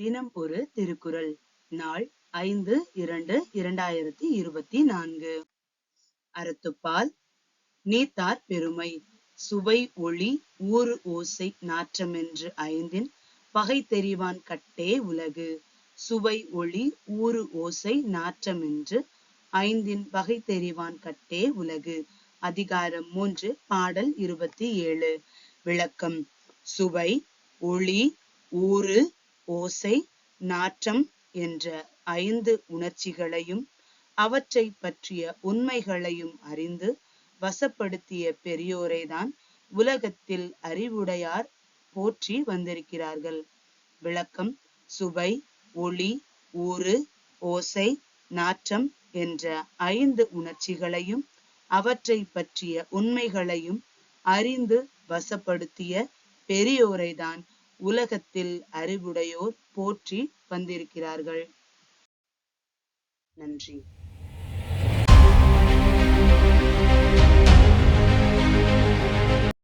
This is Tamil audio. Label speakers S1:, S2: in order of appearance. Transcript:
S1: தினம் ஒரு திருக்குறள். நாள் ஐந்து இரண்டு இரண்டாயிரத்தி இருபத்தி நான்கு. அறத்துப்பால் நீத்தார் பெருமை. சுவை ஒளி ஊறு ஓசை நாற்றமென்று ஐந்தின் பகை தெரிவான் கட்டே உலகு. சுவை ஒளி ஊறு ஓசை நாற்றமென்று ஐந்தின் பகை தெரிவான் கட்டே உலகு. அதிகாரம் மூன்று பாடல் இருபத்தி ஏழு. விளக்கம். சுவை ஒளி ஊறு ஓசை நாற்றம் என்ற ஐந்து உணர்ச்சிகளையும் அவற்றை பற்றிய உண்மைகளையும் அறிந்து வசப்படுத்திய பெரியோரை தான் உலகத்தில் அறிவுடையார் போற்றி வந்திருக்கிறார்கள். விளக்கம் சுவை ஒளி ஊறு ஓசை நாற்றம் என்ற ஐந்து உணர்ச்சிகளையும் அவற்றை பற்றிய உண்மைகளையும் அறிந்து வசப்படுத்திய பெரியோரை தான் உலகத்தில் அறிவுடையோர் போற்றி வந்திருக்கிறார்கள். நன்றி.